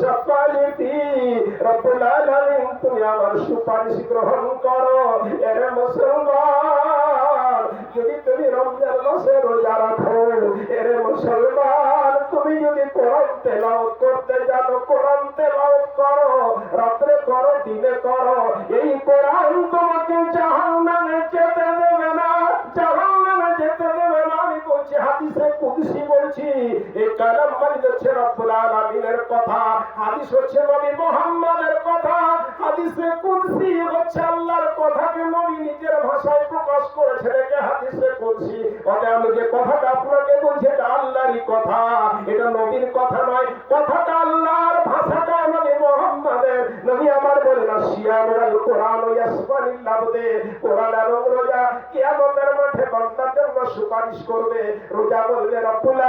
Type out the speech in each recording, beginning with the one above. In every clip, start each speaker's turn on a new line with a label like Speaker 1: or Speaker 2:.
Speaker 1: শাফালিতি রব্বুল আলামিন, তুমি আমার সুপারিশ গ্রহণ করো। এর মুসলমান, যদি তুমি রমজান মাসে রোজা রাখো, এর মুসলমান, তুমি যদি কোরআন তেলাওয়াত করতে জানো, কোরআন তেলাওয়াত করো, রাত্রে করো, দিনে করো। এই কোরআন তোমাকে জাহান্নামে যেতে দেবে না। জাহান্নামে যেতে দেবে না আমি বলছি হাদিসে কুদসি বলছি, এই কালাম মানে হচ্ছে রব্বুল আলামিনের কথা। হাদিস হচ্ছে নবী মুহাম্মাদের কথা। হাদিসে কুদসি হচ্ছে আল্লাহর কথাকে নবী নিজের ভাষায় প্রকাশ করেছে রেখে হাদিসে কুদসি। ওটা আমি যে কথাটা আপনাকে বলছি, এটা আল্লাহরই কথা। এটা নবীর কথা নয়, কথাটা আল্লাহর ভাষাটা নবী মুহাম্মাদের। নবী আমার বলে, না শিয়ানুল কোরআন ইয়াসফানিল্লাহতে কোরআন আর রোজা কিয়ামতের মাঠে জন্য সুপারিশ করবে। রোজা বলবে, রব্বুল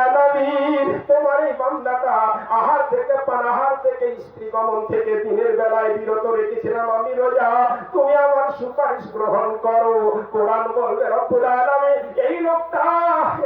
Speaker 1: তোমার এই বান্দাটা আহার থেকে পানাহার থেকে, স্ত্রী গমন থেকে দিনের বেলায় বিরত রেখেছিলাম আমি রোজা। তুমি আমার সুপারিশ গ্রহণ করো। কোরআন বলবে, রব্বুল এই লোকটা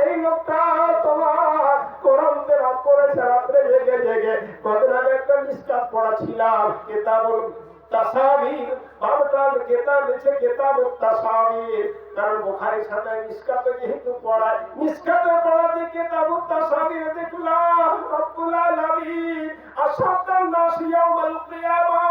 Speaker 1: এই লোকটা তোমার কোরআন তেলাওয়াত করেছে রাত্রে জেগে জেগে কদিন আগে একটা মিসকাত পড়াছিলাম কেতাবুল তাসাবির বারোটার কেতাব লিখে কেতাব তাসাবির কারণ বোখারি সাথে নিষ্কাতে যেহেতু পড়ায় মিসকাতে পড়াতে কেতাব তাসাবির দেখলাম রব্বুল আলামিন। আসাদান নাস ইয়াউমাল কিয়ামা।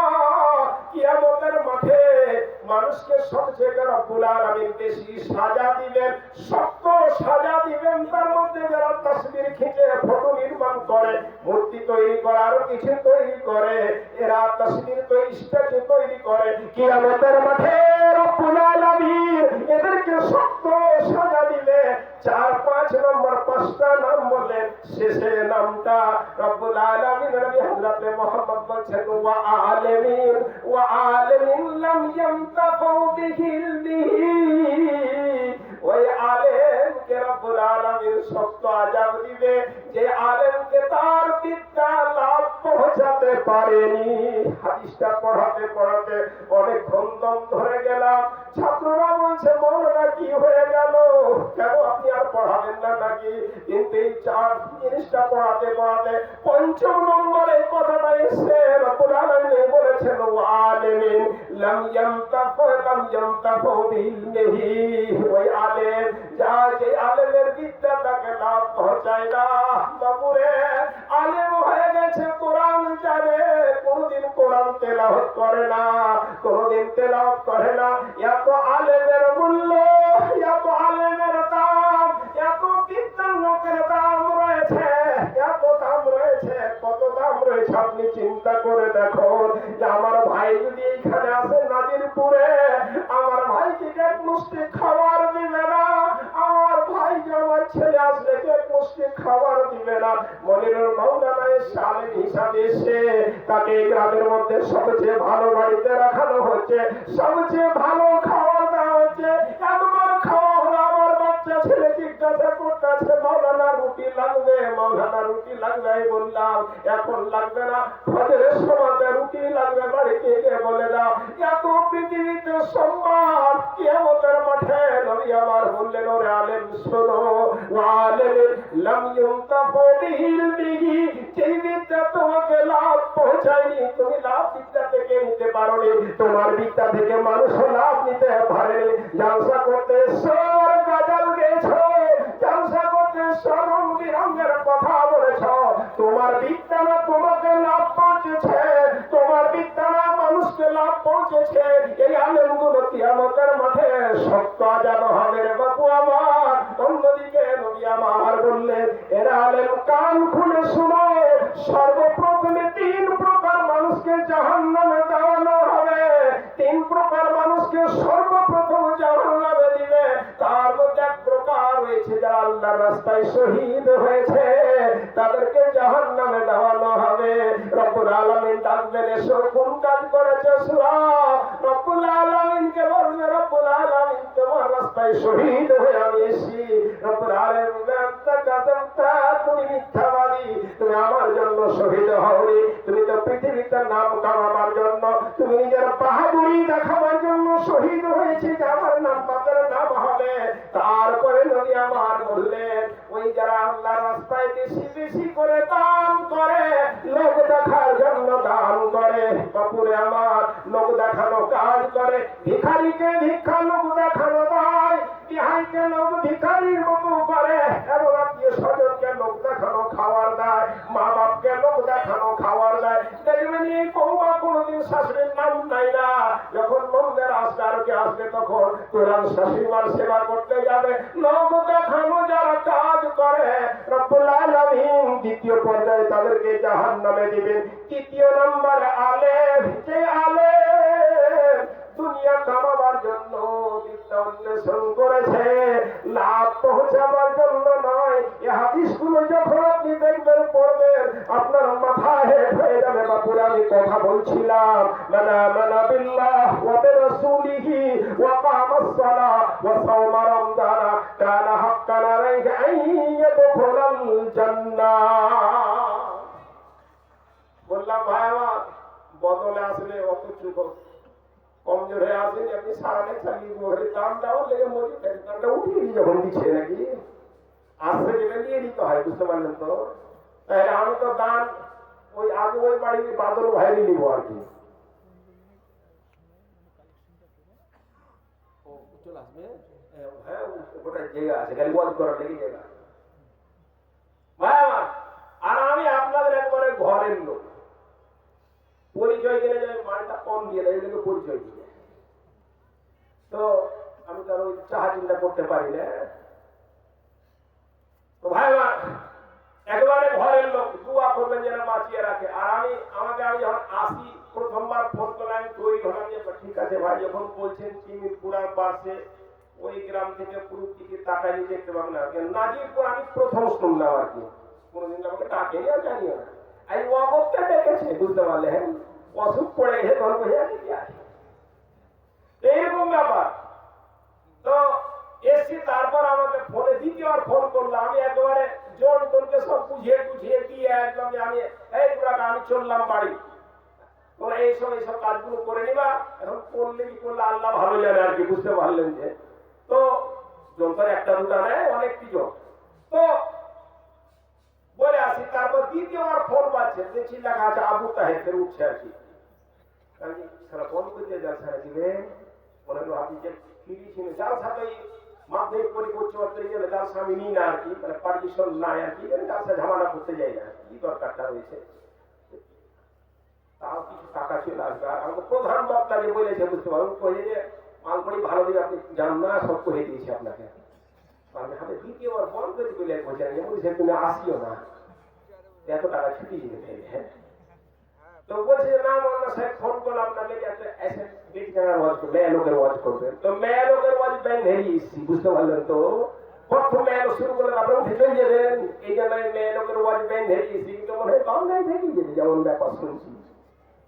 Speaker 1: মানুষকে সবচেয়ে রব্বুল আলামিন বেশি সাজা দিবেন, শক্ত সাজা দিবেন, তার মধ্যে যারা তসবির খিঁচে ফটো নির্মাণ করে মূর্তি তৈরি করে আরও কিছু তৈরি করে, এরা তসবির তৈরি স্ট্যাচু তৈরি করে। কিয়ামতের মাঠে রব্বুল আলামিন এদেরকে শক্ত সাজা দিবে। চার পাঁচ নম্বর, পাঁচটা নাম বললেন শেষে নামটা রব্বুল আলামিন হযরত মুহাম্মদ ওই আলেমকে রব্বুল আলামিন শক্ত আজাব দিবে, যে আলেমকে তার বিদ্যা লাভ পৌঁছাতে পারেনি। হাদিসটা পড়াতে পড়াতে অনেক দম ধরে গেলাম। ছাত্ররা বলছে, মৌলানা, কি হয়ে গেল? কেন আপনি আর পড়াবেন না নাকি? কিন্তু এই চার জিনিসটা পড়াতে পড়াতে পঞ্চম নম্বরে কথাটা এসে রব্বুল আলামিন বলেছেন আলেমিন লাম ইয়ামতাফু ইয়ামতাফু বিলমিহি ওই আলেম যা যে আলেমের বিদ্যা তাকে লাভ পৌঁছায় না বাবুরে আলেম হয়ে গেছে কোরআন জানে কোনদিন কোরআন তেলাওয়াত করে না কোনদিন তেলাওয়াত করে না এত আলেমের মূল্য এত আলেমের দাম এত বিদ্যার লোকের দাম রয়েছে এত দাম রয়েছে কত দাম রয়েছে আপনি চিন্তা করে দেখুন যে আমার ভাই যদি মুষ্টি খাবার দিবে না। আমার ভাই, আমার ছেলে আসলে এক মুষ্টি খাবার দিবে না? মনিরুল মৌলানা এসে হিসাবে এসে তাকে গ্রামের মধ্যে সবচেয়ে ভালো বাড়িতে রাখানো হচ্ছে, সবচেয়ে ভালো খাবার দেওয়া হচ্ছে। এতবার খাওয়া হলো, আমার বাচ্চা ছেলে জিজ্ঞাসা করতেছে, মৌলানা, রুটি লাগবে? মৌলানা, রুটি লাগবে বললাম, এখন লাগবে না। ফজরের সময়তে রুটি লাগবে, বাড়িতে গিয়ে বলে দাও। এত পৃথিবীতে সম্মান কিয়ামতের মাঠে নবী আমার বললেন, ওরে আলেম, শোনো আলেম, লাম ইউনতাফু বিহি যেই বিদ্যা তোমাকে লাভ পৌঁছায়নি, তুমি লাভ বিদ্যা থেকে নিতে পারোনি, তোমার বিদ্যা থেকে মানুষ লাভ নিতে পারেনি। জালসা করতে সর গাজাল গেছো জালসা করতে সরম বিরঙ্গের কথা বলেছ, তোমার বিদ্যা এই আলেমগুলো কিয়ামতের মাঠে সত্য আজাব হবে রে বাপু আমার। অন্যদিকে নবী আমার বললেন, এরা আলেম কান খুলে শুনো সর্বপ্রথমে তিন প্রকার মানুষকে জাহান্নামে দেওয়ানো হবে। তিন প্রকার মানুষকে সর্বপ্রথম আল্লাহর রাস্তায় শহীদ হয়েছে, তাদেরকে জাহান্নামে দেওয়ানো হবে। রব্বুল আলামিন ডাকবেন এসো, কোন কাজ করেছে? রব্বুল আলামিনকে বলবে, রব্বুল আলামিন তোমার রাস্তায় শহীদ হয়ে আমি এসেছি। রব্বুল আলামিন তুমি মিথ্যাবাদী। তুমি আমার জন্য শহীদ হওনি। পৃথিবীতে নাম কামাবার জন্য। তুমি নিজের বাহাদুরি দেখাবার জন্য শহীদ হয়েছে আমার নাম তাদের নাম হবে তারপরে নদী আমার বললেন ওই যারা আল্লাহ রাস্তায় বেশি বেশি করে দান করে, লোক দেখার জন্য বাপুরে আমার লোক দেখানো কাজ করে। ভিক্ষা নাম যখন মন্দের আসবে কি আসবে তখন কোরআন শাশুড়িমার সেবা করতে যাবে। লোক দেখানো যারা কাজ করে, রব্বুল আলামিন দ্বিতীয় পর্যায়ে তাদেরকে জাহান নামে দিবেন। তৃতীয় নম্বর আলেম যে আলেম? দুনিয়া কামাবার জন্য বিদ্যা অন্বেষণ করেছে। লাভ পৌঁছাবার জন্য নয়। এ হাদিসগুলো যখন পড়বেন আপনার মাথা হেট হয়ে যাবে বাপুরে, আমি কথা বলছিলাম। মানা মানা বিল্লাহ ওয়া বিরাসূলিহি ওয়া কামাস ওয়া সাওমা রমজানা কানা হাক্কান আলাইহি আন ইয়াদখুলাল জান্নাহ। বললাম, ভাই আমার বদলে আসলে অত চুপ কমজোর হয়ে আসেন, আপনি সারাটা চালিয়ে ঘরে দাম দেওয়ার লেগে মজুর দামটা উঠিয়ে দিয়ে যখন দিচ্ছে নাকি? আসলে যেটা দিয়ে দিতে হয়, বুঝতে পারলেন তো? তাহলে তো দান ওই আগে ওই বাড়ির বাদল ভাইরে নিব আর কি। চলে আসবে? হ্যাঁ ওটা জায়গা আছে খালি ওয়াজ করার লেগে জায়গা ভাই আর আমি আপনাদের একবারে ঘরের লোক। পরিচয় দিলে যে মানটা কম দিয়ে পরিচয় দিয়ে তো আমি তো ওই চাহা চিন্তা করতে পারি না। তো ভাই একেবারে ঘরের লোক, দুয়া করবেন যেন বাঁচিয়ে রাখে। আর আমি, আমাকে আমি যখন আসি, প্রথমবার ফোন করলে আমি তৈরি হলাম যে, ঠিক আছে ভাই, যখন বলছেন চিনি পুরার পাশে, ওই গ্রাম থেকে পুরো দিকে তাকাই দেখতে পাবেন না নাজিরপুর আমি প্রথম শুনলাম আর কি। কোনোদিন আমাকে ডাকেনি আর জানিও না। আমি অবস্থা ডেকেছে বুঝতে পারলে হ্যাঁ? অসুখ পড়ে গেছে তখন বোঝা কি আছে? এইরকম ব্যাপার। তো এসছি তারপর আমাকে ফোনে দ্বিতীয়বার ফোন করল, আমি একেবারে জোর তোরকে সব বুঝিয়ে বুঝিয়ে দিয়ে একদম আমি এই পুরাটা আমি চললাম বাড়ি। তোমরা এই সব এইসব কাজগুলো করে নিবা, এখন করলে কি করলে আল্লাহ ভালো জানে আর কি, বুঝতে পারলেন যে। তো যন্ত্র একটা দুটা নেয়, অনেক কিছু। তো বলে আসি, তারপর দ্বিতীয়বার ফোন পাচ্ছে দেখছি লেখা আছে, আবু তাহের উঠছে আর কি। সারা ফোন করতে যাচ্ছে না দিবে মনে হলো আপনি যে ফিরি ছিল যার সাথে মাধ্যমিক পরি উচ্চ মাধ্যমিক গেলে যার স্বামী নিই না আর কি মানে পারমিশন নাই আর কি সাথে ঝামেলা করতে যাই না কি দরকারটা রয়েছে। তাও কিছু টাকা ছিল আর আমাকে প্রধান বক্তা যে বলেছে, বুঝতে পারবেন কয়ে যে মালপড়ি ভালো দিকে আপনি জান না, সব করে দিয়েছি আপনাকে। আমি দ্বিতীয়বার বন্ধ করে এমন সে তুমি আসিও না। এত টাকা ছুটি হ্যাঁ? আপনাকে ওয়াজ করবে ওয়াজ ব্যাংক বুঝতে পারলেন তো? প্রথম মেয়ে শুরু করলেন আপনি উঠে চলে যাবেন এই জন্য মেয়ে লোকের ওয়াজ হেরিয়ে এসছি কিন্তু মনে হয় বাংলায় যেতে যেমন ব্যাপার শুনছি।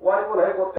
Speaker 1: ওয়াজ মনে হয়